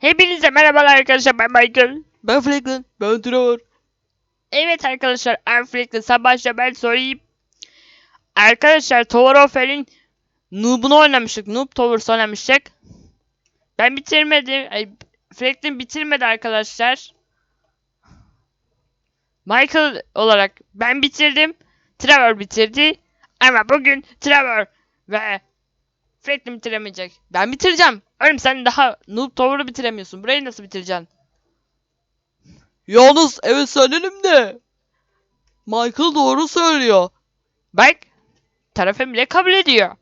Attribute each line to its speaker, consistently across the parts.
Speaker 1: Hepinize merhabalar arkadaşlar ben Michael.
Speaker 2: Ben Franklin. Ben Trevor.
Speaker 1: Evet arkadaşlar I'm Franklin. Sabahça ben sorayım. Arkadaşlar Tower of Hell'in Noob'unu oynamıştık. Noob Towers oynamıştık. Ben bitirmedim. Ay, Franklin bitirmedi arkadaşlar. Michael olarak ben bitirdim. Trevor bitirdi. Ama bugün Trevor ve Franklin bitiremeyecek. Ben bitireceğim. Oğlum sen daha Noob Tower'ı bitiremiyorsun. Burayı nasıl bitireceksin?
Speaker 2: Yalnız evet söyleyelim de. Michael doğru söylüyor.
Speaker 1: Bak. Tarafım bile kabul ediyor.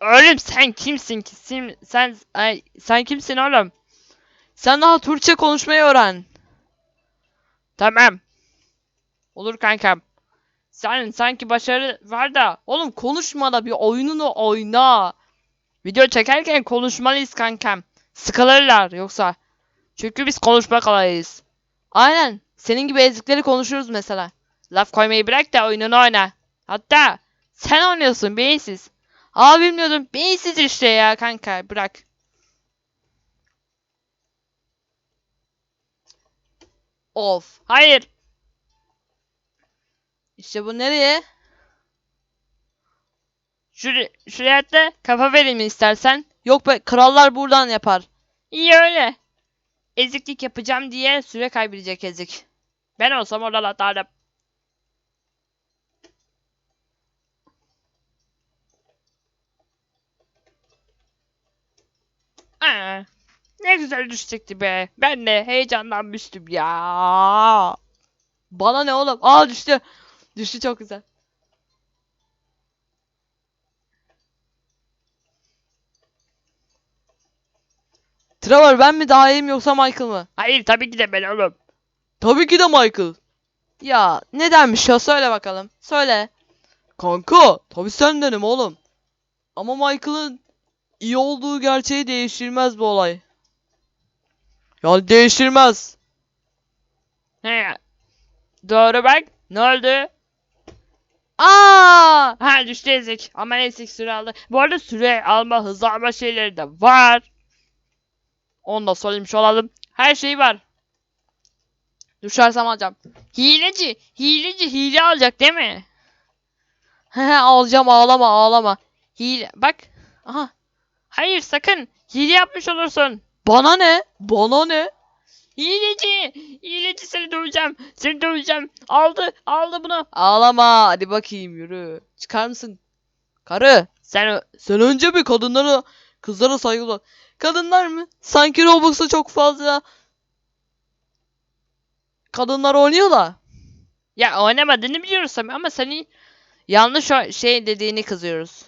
Speaker 1: Oğlum sen kimsin ki? Sen, sen, ay, sen kimsin oğlum?
Speaker 2: Sen daha Türkçe konuşmayı öğren.
Speaker 1: Tamam. Olur kankam. Sen sanki başarı var da.
Speaker 2: Oğlum konuşma da bir oyununu oyna.
Speaker 1: Video çekerken konuşmalıyız kankam. Sıkılırlar yoksa. Çünkü biz konuşmak alayız.
Speaker 2: Aynen. Senin gibi ezikleri konuşuruz mesela.
Speaker 1: Laf koymayı bırak da oyununu oyna. Hatta sen oynuyorsun beyinsiz.
Speaker 2: Aa bilmiyordum.
Speaker 1: Beyinsiz işte ya kanka bırak.
Speaker 2: Of.
Speaker 1: Hayır.
Speaker 2: İşte bu nereye?
Speaker 1: Şuraya, şuraya atla kafa vereyim istersen.
Speaker 2: Yok be krallar buradan yapar.
Speaker 1: İyi öyle. Eziklik yapacağım diye süre kaybedecek ezik. Ben olsam oradan atardım. Aa, ne güzel düşecekti be. Ben de heyecanlanmıştım ya.
Speaker 2: Bana ne oğlum? Aa düştü. Düştü çok güzel. Trevor ben mi daha iyiyim yoksa Michael mı?
Speaker 1: Hayır tabii ki de ben oğlum.
Speaker 2: Tabii ki de Michael. Ya nedenmiş ya söyle bakalım. Söyle. Kanka tabii sendenim oğlum. Ama Michael'ın iyi olduğu gerçeği değiştirmez bu olay. Yani değiştirmez.
Speaker 1: He. Doğru bak. Ne oldu?
Speaker 2: Aa!
Speaker 1: Ha düştü ezik. Ama ezik süre aldı. Bu arada süre alma, hız alma şeyleri de var. Onu da söylemiş olalım. Her şey var.
Speaker 2: Düşersem alacağım.
Speaker 1: Hileci, hileci hile alacak değil mi?
Speaker 2: Alacağım ağlama ağlama.
Speaker 1: Hile, bak. Aha. Hayır sakın. Hile yapmış olursun.
Speaker 2: Bana ne? Bana ne?
Speaker 1: Hileci, hileci seni döveceğim. Seni döveceğim. Aldı, aldı bunu.
Speaker 2: Ağlama hadi bakayım yürü. Çıkar mısın? Karı.
Speaker 1: Sen
Speaker 2: Sen önce bir kadınlara, kızlara saygılı ol. Kadınlar mı? Sanki Roblox'ta çok fazla kadınlar oynuyor da.
Speaker 1: ya oynamadığını biliyoruz ama seni yanlış şey dediğini kızıyoruz.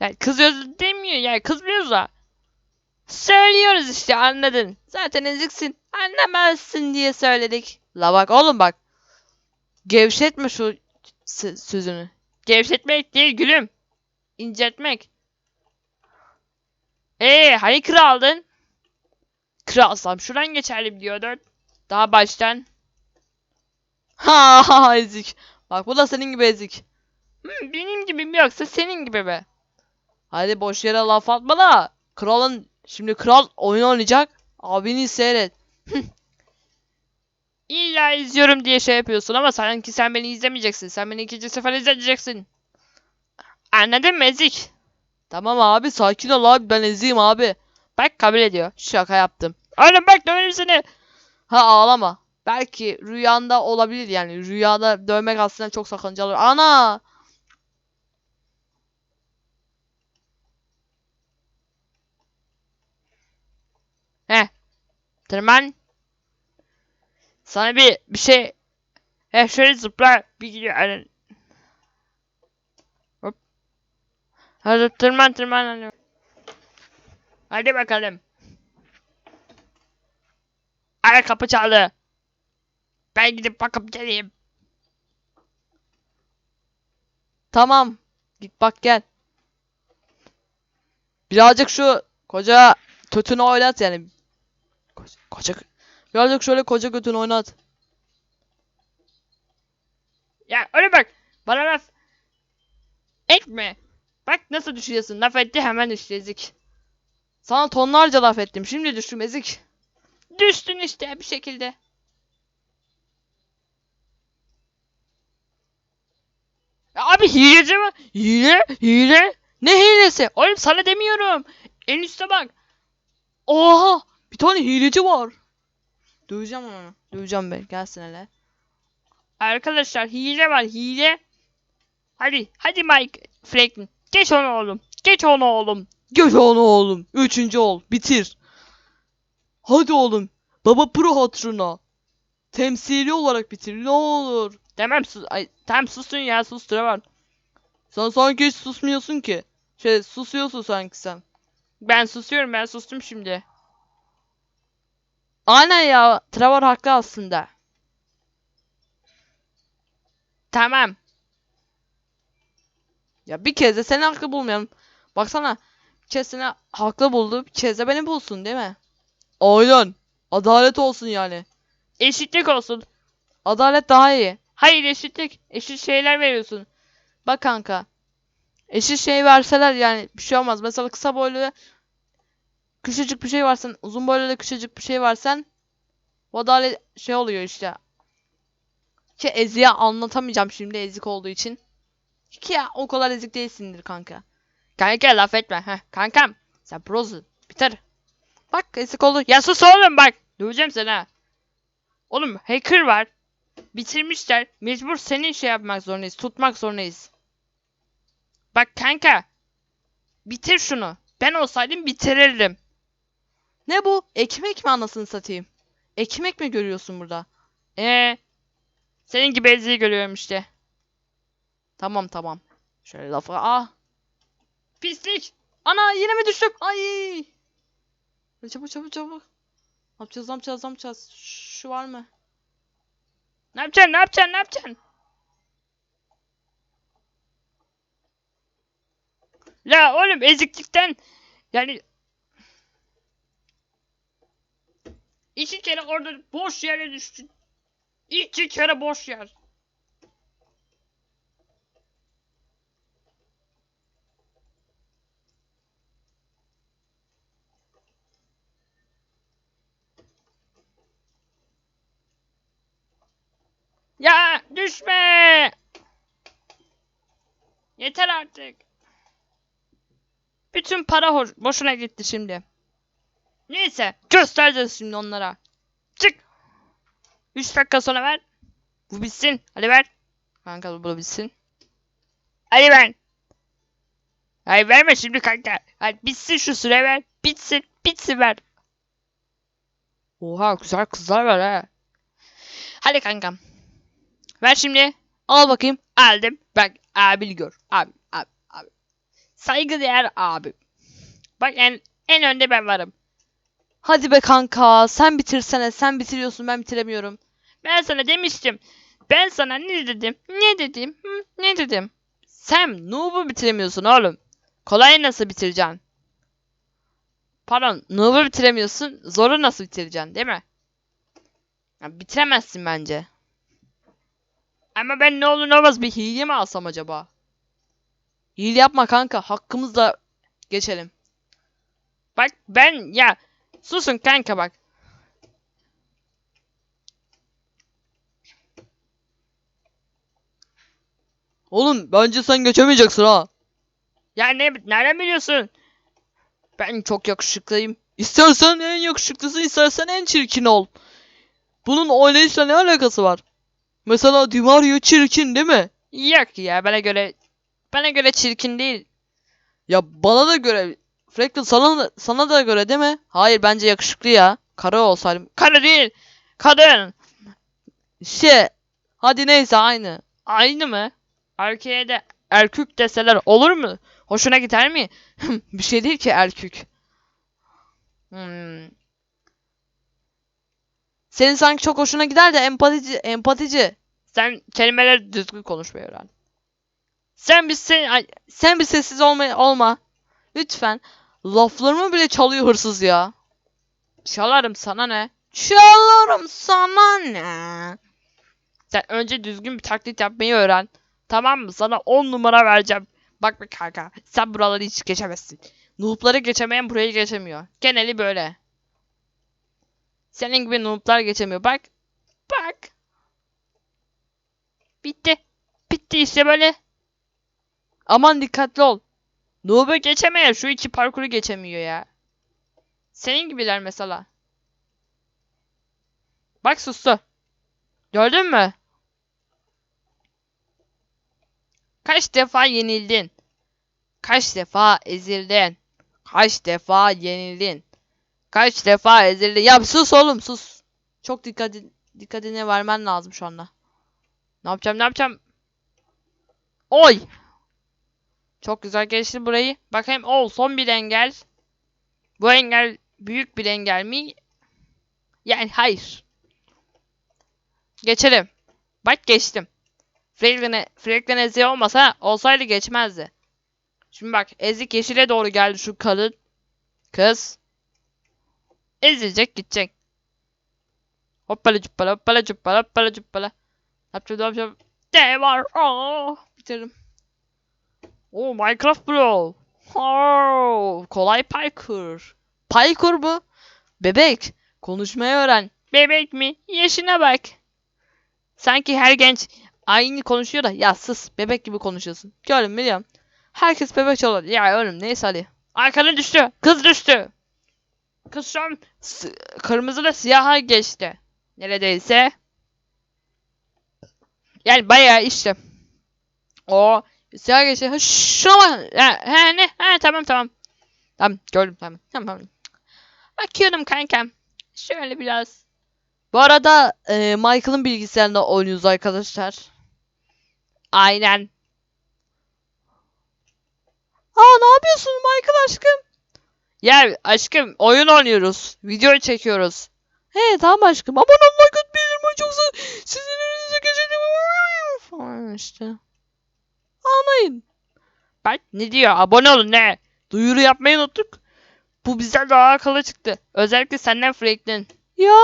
Speaker 1: Yani kızıyoruz demiyor yani kızmıyoruz da. Söylüyoruz işte anladın. Zaten eziksin. Anlamazsın diye söyledik.
Speaker 2: La bak oğlum bak. Gevşetme şu sözünü.
Speaker 1: Gevşetmek değil gülüm. İnceltmek. Ee hani kraldın? Kralsam şuradan geçerlim diyordun. Daha baştan.
Speaker 2: Ha ha ezik. Bak bu da senin gibi ezik.
Speaker 1: Benim gibi mi yoksa senin gibi mi?
Speaker 2: Hadi boş yere laf atma da. Kralın şimdi kral oyun oynayacak. Abini seyret.
Speaker 1: İlla izliyorum diye şey yapıyorsun ama sanki sen beni izlemeyeceksin. Sen beni ikinci sefer izleyeceksin. Anladın mı ezik?
Speaker 2: Tamam abi sakin ol abi ben eziyim abi.
Speaker 1: Bak kabul ediyor.
Speaker 2: Şaka yaptım.
Speaker 1: Oğlum bak döverim seni.
Speaker 2: Ha ağlama. Belki rüyanda olabilir yani. Rüyada dövmek aslında çok sakıncalı. Ana!
Speaker 1: Tırman. Sana bir bir şey. He şöyle zıpla. Bir gidiyor. Hop. Hadi tırman tırman. Hadi. Bakalım. Ay kapı çaldı. Ben gidip bakıp geleyim.
Speaker 2: Tamam. Git bak gel. Birazcık şu koca kötünü oynat yani. Koca, koca birazcık şöyle koca götünü oynat.
Speaker 1: Ya öyle bak. Bana laf etme. Bak nasıl düşüyorsun. Laf etti hemen düştü ezik.
Speaker 2: Sana tonlarca laf ettim. Şimdi düştüm ezik.
Speaker 1: Düştün işte bir şekilde. Ya Abi hileci mi? Hile? Hile?
Speaker 2: Ne hilesi?
Speaker 1: Oğlum sana demiyorum. En üstte bak.
Speaker 2: Oha! Bir tane hileci var. Döveceğim onu. Döveceğim ben. Gelsin hele.
Speaker 1: Arkadaşlar hile var hile. Hadi hadi Mike Franklin. Geç onu oğlum. Geç onu oğlum.
Speaker 2: Geç onu oğlum. Üçüncü ol. Bitir. Hadi oğlum. Baba pro hatırına. Temsili olarak bitir ne olur.
Speaker 1: Demem sus. Ay, tamam susun ya sus var.
Speaker 2: Sen sanki hiç susmuyorsun ki. Şey susuyorsun sanki sen.
Speaker 1: Ben susuyorum ben sustum şimdi.
Speaker 2: Aynen ya. Trevor haklı aslında.
Speaker 1: Tamam.
Speaker 2: Ya bir kez de seni haklı bulmayalım. Baksana. Bir kez seni haklı buldu. Bir kez de beni bulsun değil mi? Aynen. Adalet olsun yani.
Speaker 1: Eşitlik olsun.
Speaker 2: Adalet daha iyi.
Speaker 1: Hayır eşitlik. Eşit şeyler veriyorsun.
Speaker 2: Bak kanka. Eşit şey verseler yani bir şey olmaz. Mesela kısa boylu küçücük bir şey varsan, uzun boylu da küçücük bir şey varsan o adalet şey oluyor işte. Ki Ezi'ye anlatamayacağım şimdi ezik olduğu için. Ki ya o kadar ezik değilsindir kanka.
Speaker 1: Kanka laf etme. Heh, kankam. Sen prosun. Bitir.
Speaker 2: Bak ezik oldu.
Speaker 1: Ya sus oğlum bak. Döveceğim seni ha. Oğlum hacker var. Bitirmişler. Mecbur senin şey yapmak zorundayız. Tutmak zorundayız. Bak kanka. Bitir şunu. Ben olsaydım bitirirdim.
Speaker 2: Ne bu? Ekmek mi anasını satayım? Ekmek mi görüyorsun burada?
Speaker 1: Ee, senin gibi eziği görüyorum işte.
Speaker 2: Tamam tamam. Şöyle lafı ah.
Speaker 1: Pislik.
Speaker 2: Ana yine mi düştüm? Ay. Çabuk çabuk çabuk. Ne yapacağız ne yapacağız ne yapacağız? Şu var mı?
Speaker 1: Ne yapacaksın ne yapacaksın ne yapacaksın? La oğlum eziklikten yani iki kere orada boş yere düştün. İki kere boş yer. Ya düşme. Yeter artık. Bütün para boşuna gitti şimdi. Neyse göstereceğiz şimdi onlara. Çık. 3 dakika sonra ver. Bu bitsin. Hadi ver.
Speaker 2: Kanka bu bitsin.
Speaker 1: Hadi ver. Hayır verme şimdi kanka. Hadi bitsin şu süre ver. Bitsin. Bitsin ver. Oha güzel kızlar var ha. Hadi kankam. Ver şimdi.
Speaker 2: Al bakayım.
Speaker 1: Aldım. Bak abi gör. Abi abi abi. Saygıdeğer abi. Bak en en önde ben varım.
Speaker 2: Hadi be kanka sen bitirsene sen bitiriyorsun ben bitiremiyorum.
Speaker 1: Ben sana demiştim. Ben sana ne dedim? Ne dedim? Hı, ne dedim?
Speaker 2: Sen Noob'u bitiremiyorsun oğlum. Kolay nasıl bitireceksin? Pardon Noob'u bitiremiyorsun zoru nasıl bitireceksin değil mi? Ya, bitiremezsin bence.
Speaker 1: Ama ben ne olur ne olmaz bir
Speaker 2: Hile mi alsam acaba? Hile yapma kanka hakkımızla geçelim.
Speaker 1: Bak ben ya susun kanka bak.
Speaker 2: Oğlum bence sen geçemeyeceksin ha.
Speaker 1: Ya ne nereden biliyorsun?
Speaker 2: Ben çok yakışıklıyım. İstersen en yakışıklısı istersen en çirkin ol. Bunun oynayışla ne alakası var? Mesela Di Mario çirkin değil mi?
Speaker 1: Yok ya bana göre bana göre çirkin değil.
Speaker 2: Ya bana da göre Franklin sana sana da göre değil mi? Hayır bence yakışıklı ya. Kara olsaydım.
Speaker 1: Karı değil. Kadın.
Speaker 2: Şey. Hadi neyse aynı.
Speaker 1: Aynı mı? Erkeğe de erkük deseler olur mu? Hoşuna gider mi?
Speaker 2: Bir şey değil ki erkük.
Speaker 1: Hmm.
Speaker 2: Senin sanki çok hoşuna gider de empatici, empatici.
Speaker 1: Sen kelimeleri düzgün konuşmayı öğren. Sen bir sen
Speaker 2: Sen bir sessiz olma, olma. Lütfen. Laflarımı bile çalıyor hırsız ya.
Speaker 1: çalarım sana ne?
Speaker 2: Çalarım sana ne?
Speaker 1: Sen önce düzgün bir taklit yapmayı öğren. Tamam mı? Sana 10 numara vereceğim. Bak bak kanka sen buraları hiç geçemezsin. Noob'ları geçemeyen burayı geçemiyor. Geneli böyle. Senin gibi noob'lar geçemiyor. Bak. Bak. Bitti. Bitti işte böyle. Aman dikkatli ol. Noob'u geçemeyen şu iki parkuru geçemiyor ya. Senin gibiler mesela. Bak sustu. Gördün mü? Kaç defa yenildin? Kaç defa ezildin? Kaç defa yenildin? Kaç defa ezildin? Ya sus oğlum sus.
Speaker 2: Çok dikkat dikkatine vermen lazım şu anda.
Speaker 1: Ne yapacağım ne yapacağım? Oy! Çok güzel geçti burayı. Bakayım o son bir engel. Bu engel büyük bir engel mi? Yani hayır. Geçelim. Bak geçtim. Franklin'e Franklin Ezik olmasa olsaydı geçmezdi. Şimdi bak Ezik yeşile doğru geldi şu kadın. Kız. Ezilecek gidecek. Hoppala cuppala hoppala cuppala hoppala cuppala. Yapacağım yapacağım. De var. Aa, bitirdim. Oo Minecraft Bro. Oh, kolay parkur.
Speaker 2: Parkur mu? Bebek. Konuşmayı öğren.
Speaker 1: Bebek mi? Yaşına bak. Sanki her genç aynı konuşuyor da ya sus bebek gibi konuşuyorsun.
Speaker 2: Gördüm biliyorum. Herkes bebek çalıyor. Ya oğlum neyse hadi.
Speaker 1: Arkadan düştü. Kız düştü. Kız şu an s- kırmızıda siyaha geçti. Neredeyse. Yani bayağı işte. O siyah geçti. Ha, şuna bak. Ha, ha, ne? Ha, tamam tamam. Tamam gördüm tamam. Tamam tamam. Bakıyorum kankam. Şöyle biraz.
Speaker 2: Bu arada e, Michael'ın bilgisayarında oynuyoruz arkadaşlar.
Speaker 1: Aynen.
Speaker 2: Aa ne yapıyorsun Michael aşkım?
Speaker 1: Ya aşkım oyun oynuyoruz. Video çekiyoruz.
Speaker 2: He tamam aşkım. Abone ol like at bildirim çoksa sizin önünüze geçelim falan işte. Anlayın.
Speaker 1: Bak ne diyor? Abone olun ne? Duyuru yapmayı unuttuk. Bu bizden daha akıllı çıktı. Özellikle senden Franklin.
Speaker 2: Ya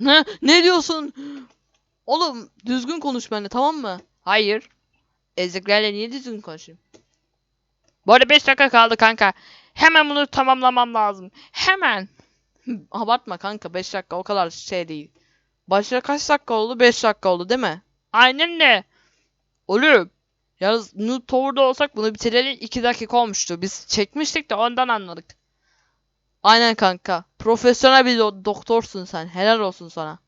Speaker 2: ne, ne diyorsun? Oğlum düzgün konuş benimle tamam mı?
Speaker 1: Hayır.
Speaker 2: Eziklerle niye düzgün konuşayım?
Speaker 1: Bu arada 5 dakika kaldı kanka. Hemen bunu tamamlamam lazım. Hemen.
Speaker 2: Abartma kanka 5 dakika o kadar şey değil. Başta kaç dakika oldu? 5 dakika oldu değil mi?
Speaker 1: Aynen de. Oğlum. Yalnız Noob Tower'da olsak bunu bitireli 2 dakika olmuştu. Biz çekmiştik de ondan anladık.
Speaker 2: Aynen kanka. Profesyonel bir do- doktorsun sen. Helal olsun sana.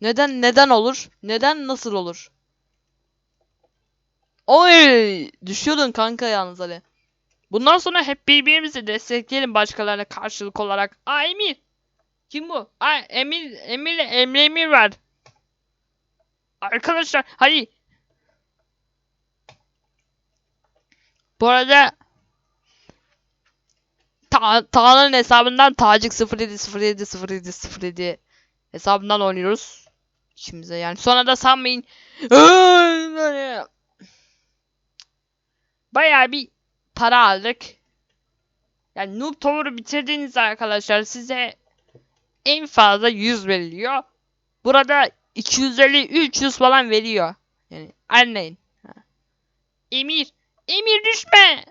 Speaker 2: Neden neden olur? Neden nasıl olur? Oy! Düşüyordun kanka yalnız Ali.
Speaker 1: Bundan sonra hep birbirimizi destekleyelim başkalarına karşılık olarak. Aa Emir. Kim bu? Aa Emir, Emir'le Emre Emir var. Arkadaşlar hadi. Bu arada Ta Tağ'ın hesabından Tacık 07 07 07 07 hesabından oynuyoruz. İşimize yani. Sonra da sanmayın. Bayağı bir para aldık. Yani Noob Tower'ı bitirdiğiniz arkadaşlar size en fazla 100 veriliyor. Burada 250-300 falan veriyor. Yani anlayın. Emir. Emir düşme.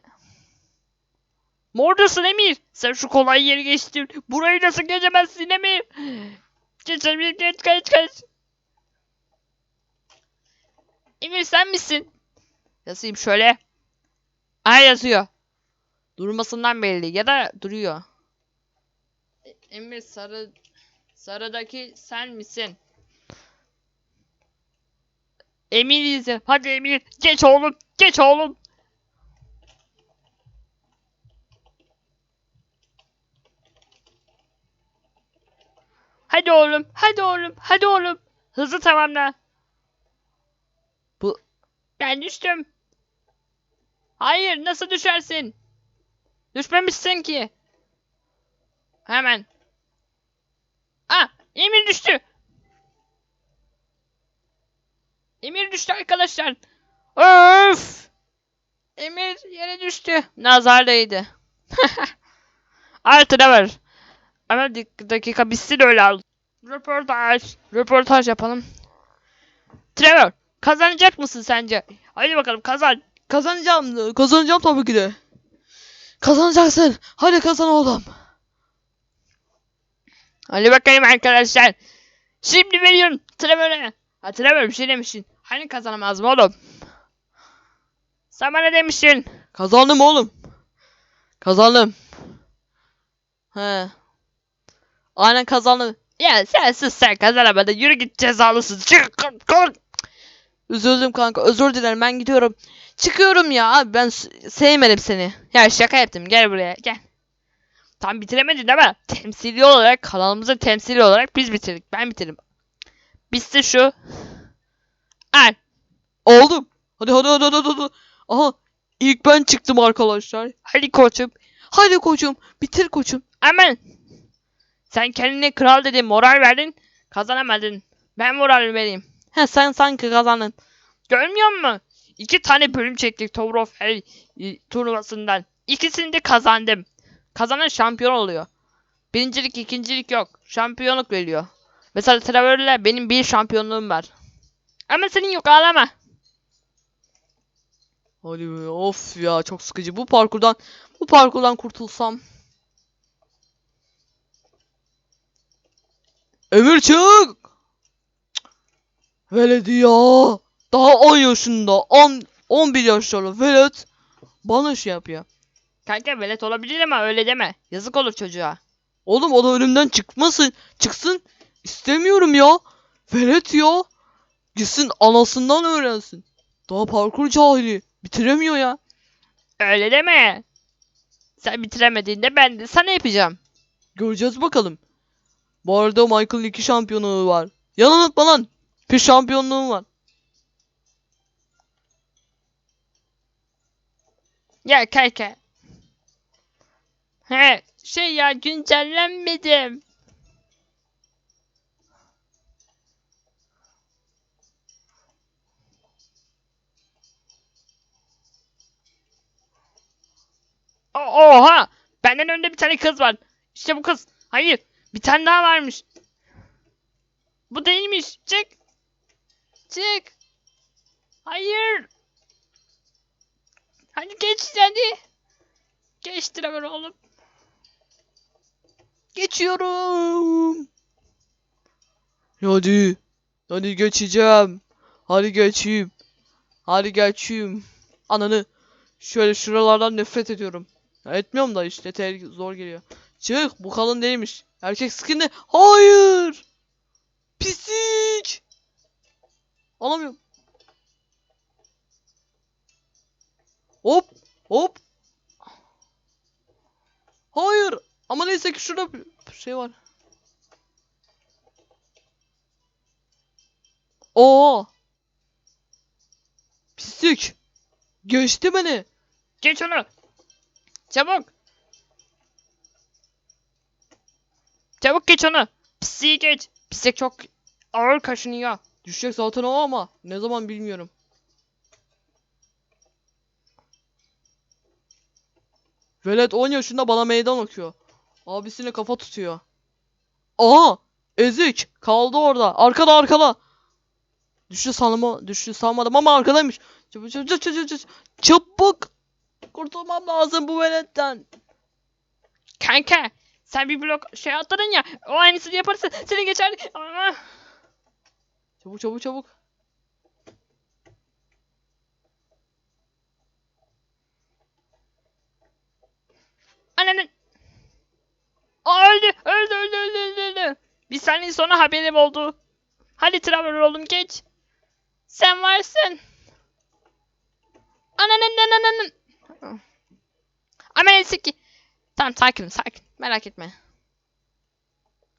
Speaker 1: Mordasın Emir. Sen şu kolay yeri geçtin. Burayı nasıl geçemezsin Emir? Geç Emir geç geç geç. Emir sen misin? Yazayım şöyle. Ay yazıyor. Durmasından belli ya da duruyor. Emir sarı sarıdaki sen misin? Emir izle. Hadi Emir geç oğlum. Geç oğlum. Hadi oğlum. Hadi oğlum. Hadi oğlum. Hızlı tamamla.
Speaker 2: Bu-
Speaker 1: Ben düştüm. Hayır, nasıl düşersin? Düşmemişsin ki. Hemen. Ah, Emir düştü. Emir düştü arkadaşlar. Öf! Emir yere düştü. Nazar değdi. Artı ne var? Ama dakika bitsin öyle al. Röportaj. Röportaj yapalım. Trevor, kazanacak mısın sence? Hadi bakalım kazan.
Speaker 2: Kazanacağım. Kazanacağım tabii ki de. Kazanacaksın. Hadi kazan oğlum.
Speaker 1: Hadi bakayım arkadaşlar. Şimdi veriyorum Trevor'a. Ha Trevor bir şey demişsin. Hani kazanamaz mı oğlum? Sen bana demiştin.
Speaker 2: Kazandım oğlum. Kazandım. He. Aynen kazandım.
Speaker 1: Ya sen sus sen kazanamadın. Yürü git cezalısın. Çık kalk kalk.
Speaker 2: Üzüldüm kanka. Özür dilerim. Ben gidiyorum. Çıkıyorum ya. Abi ben sevmedim seni.
Speaker 1: Ya şaka yaptım gel buraya gel. Tam bitiremedin mi? Temsili olarak kanalımızı temsili olarak biz bitirdik. Ben bitirdim. Bizde şu. Al.
Speaker 2: Oldum. Hadi hadi hadi hadi hadi. Aha. İlk ben çıktım arkadaşlar.
Speaker 1: Hadi koçum.
Speaker 2: Hadi koçum. Bitir koçum.
Speaker 1: Aman. Sen kendine kral dedin moral verdin. Kazanamadın. Ben moral vereyim.
Speaker 2: He sen sanki kazandın.
Speaker 1: Görmüyor musun? İki tane bölüm çektik Tower of Hell e, turnuvasından. İkisini de kazandım. Kazanan şampiyon oluyor. Birincilik, ikincilik yok. Şampiyonluk veriyor. Mesela Trevor'la benim bir şampiyonluğum var. Ama senin yok ağlama.
Speaker 2: Hadi be, of ya çok sıkıcı. Bu parkurdan bu parkurdan kurtulsam. Emir çık. Velet ya. Daha 10 yaşında. 10 11 yaşında velet bana şey yapıyor.
Speaker 1: Kanka velet olabilir ama öyle deme. Yazık olur çocuğa.
Speaker 2: Oğlum o da önümden çıkmasın. Çıksın. İstemiyorum ya. Velet ya. Gitsin anasından öğrensin. Daha parkur cahili. Bitiremiyor ya.
Speaker 1: Öyle deme. Sen bitiremediğinde ben de sana yapacağım.
Speaker 2: Göreceğiz bakalım. Bu arada Michael'ın iki şampiyonluğu var. Yalan atma lan. Bir şampiyonluğum var.
Speaker 1: Ya kanka. He şey ya güncellenmedim. Oha! Benden önde bir tane kız var. İşte bu kız. Hayır. Bir tane daha varmış. Bu değilmiş. Çık. Çık. Hayır. Hadi geç hadi. Geçtir hemen oğlum.
Speaker 2: Geçiyorum. Hadi. Hadi geçeceğim. Hadi geçeyim. Hadi geçeyim. Ananı. Şöyle şuralardan nefret ediyorum. Ya etmiyorum da işte zor geliyor. Çık bu kalın değilmiş. Erkek skinli. Hayır. Pislik. Alamıyorum. Hop. Hop. Hayır. Ama neyse ki şurada bir şey var. Oo. Pislik. Geçti beni.
Speaker 1: Geç onu. Çabuk. Çabuk geç onu. Pisiyi geç. Pislik çok ağır kaşınıyor.
Speaker 2: Düşecek zaten o ama ne zaman bilmiyorum. Velet 10 yaşında bana meydan okuyor. Abisine kafa tutuyor. Aha! Ezik! Kaldı orada. Arkada arkada. Düştü sanma, düştü sanmadım ama arkadaymış. Çabuk çabuk çabuk çabuk. Çabuk! Kurtulmam lazım bu veletten.
Speaker 1: Kanka sen bir blok şey atladın ya. O aynısını yaparsa seni geçer. Ama
Speaker 2: Çabuk çabuk çabuk.
Speaker 1: ananın. Aa, öldü, öldü, öldü, öldü, öldü, öldü. Bir saniye sonra haberim oldu. Hadi Traveler oğlum geç. Sen varsın. Ananın ananın. Ama neyse ki. Tamam sakin sakin. Merak etme.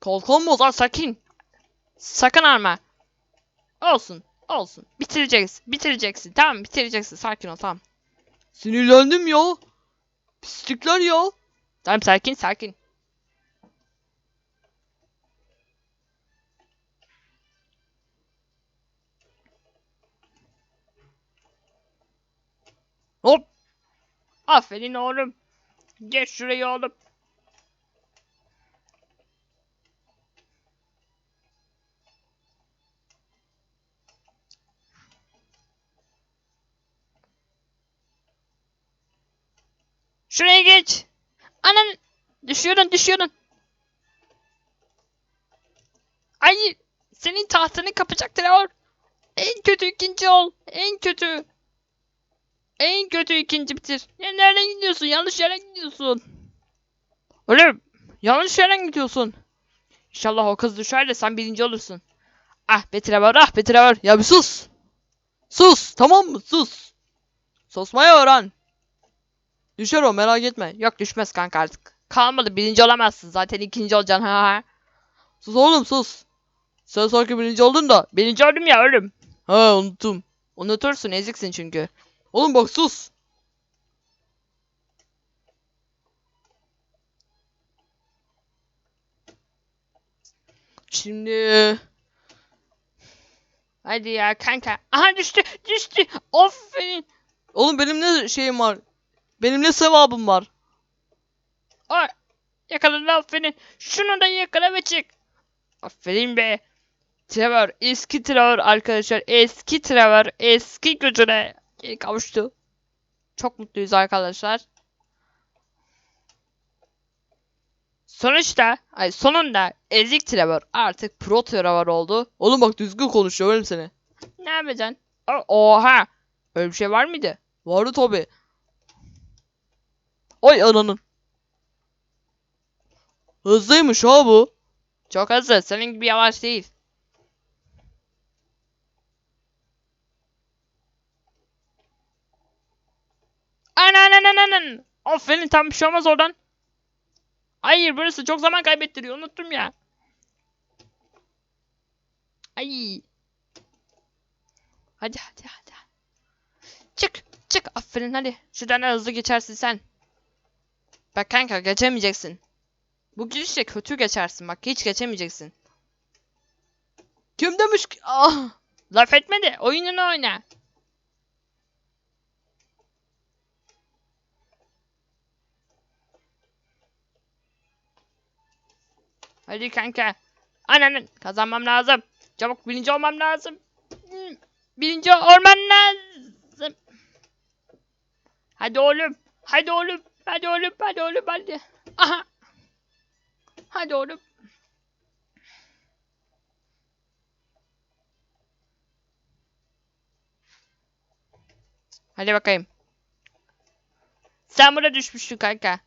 Speaker 2: Kalkan bozar.
Speaker 1: Lan sakin. Sakın arma. Olsun. Olsun. Bitireceksin. Bitireceksin. Tamam bitireceksin. Sakin ol tamam.
Speaker 2: Sinirlendim ya. Pislikler ya.
Speaker 1: Tamam sakin sakin. Hop. Aferin oğlum. Geç şurayı oğlum. Şuraya geç. Anan. Düşüyorsun düşüyorsun. Ay senin tahtını kapacak Trevor. En kötü ikinci ol. En kötü. En kötü ikinci bitir. Ya nereden gidiyorsun? Yanlış yere gidiyorsun. Oğlum yanlış yerden gidiyorsun. İnşallah o kız düşer de sen birinci olursun. Ah be Trevor ah be Trevor.
Speaker 2: Ya bir sus. Sus tamam mı sus. Susmayı öğren. Düşer o merak etme.
Speaker 1: Yok düşmez kanka artık. Kalmadı birinci olamazsın zaten ikinci olacaksın ha ha.
Speaker 2: Sus oğlum sus. Sen sanki birinci oldun da.
Speaker 1: Birinci oldum ya oğlum.
Speaker 2: Ha unuttum.
Speaker 1: Unutursun eziksin çünkü.
Speaker 2: Oğlum bak sus. Şimdi
Speaker 1: Hadi ya kanka. Aha düştü düştü. Aferin.
Speaker 2: oğlum benim ne şeyim var? Benim ne sevabım var?
Speaker 1: Ay. Yakaladın aferin. Şunu da yakala ve çık. Aferin be. Trevor eski Trevor arkadaşlar. Eski Trevor eski gücüne kavuştu. Çok mutluyuz arkadaşlar. Sonuçta, ay sonunda ezik Trevor artık pro Trevor oldu.
Speaker 2: Oğlum bak düzgün konuş öyle seni.
Speaker 1: Ne yapacaksın? Oha! Öyle bir şey var mıydı?
Speaker 2: Vardı tabi. Oy ananın. Hızlıymış ha bu.
Speaker 1: Çok hızlı. Senin gibi yavaş değil. Anan anan anan. Aferin tam bir şey olmaz oradan. Hayır burası çok zaman kaybettiriyor. Unuttum ya. Ay. Hadi hadi hadi. Çık çık aferin hadi. Şuradan da hızlı geçersin sen. Bak kanka geçemeyeceksin. Bu girişle kötü geçersin bak hiç geçemeyeceksin.
Speaker 2: Kim demiş ki? Ah.
Speaker 1: Laf etme de oyununu oyna. Hadi kanka. Ananın kazanmam lazım. Çabuk birinci olmam lazım. Birinci olman lazım. Hadi oğlum. Hadi oğlum. Hadi oğlum. Hadi oğlum. Hadi. Aha. Hadi oğlum. Hadi bakayım. Sen burada düşmüştün kanka.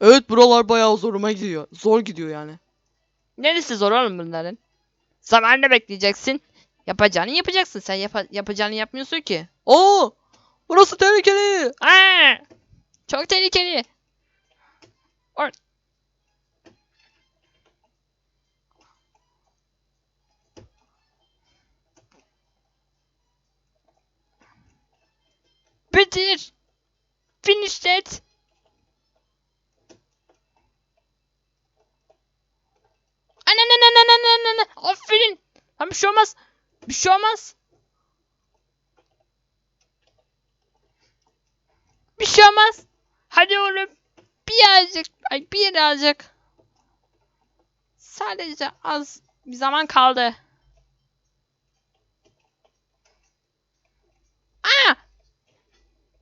Speaker 2: Evet buralar bayağı zoruma gidiyor. Zor gidiyor yani.
Speaker 1: Neresi zor oğlum bunların? Zamanını bekleyeceksin. Yapacağını yapacaksın. Sen yapa- yapacağını yapmıyorsun ki.
Speaker 2: Aa! Burası tehlikeli.
Speaker 1: Aa! Çok tehlikeli. Or- Bitir. Finish it. Ananananananana. Aferin. Lan bir şey olmaz. Bir şey olmaz. Bir şey olmaz. Hadi oğlum. Birazcık. Ay birazcık. Sadece az bir zaman kaldı. Aa!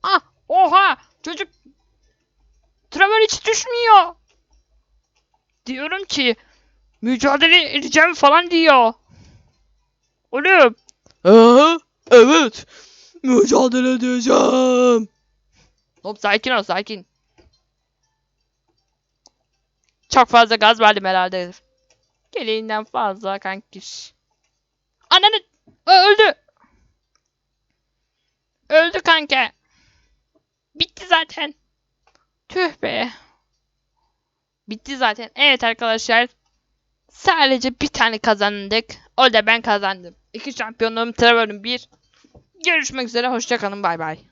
Speaker 1: Ah! Oha! Çocuk Trevor hiç düşmüyor. Diyorum ki mücadele edeceğim falan diyor. Oğlum
Speaker 2: Aha, evet. Mücadele edeceğim.
Speaker 1: Hop sakin ol sakin. Çok fazla gaz verdim herhalde. Gereğinden fazla kankiş. Ananı öldü. Öldü kanka. Bitti zaten. Tüh be. Bitti zaten. Evet arkadaşlar. Sadece bir tane kazandık. O da ben kazandım. İki şampiyonluğum Trevor'ın bir. Görüşmek üzere. Hoşçakalın. Bay bay.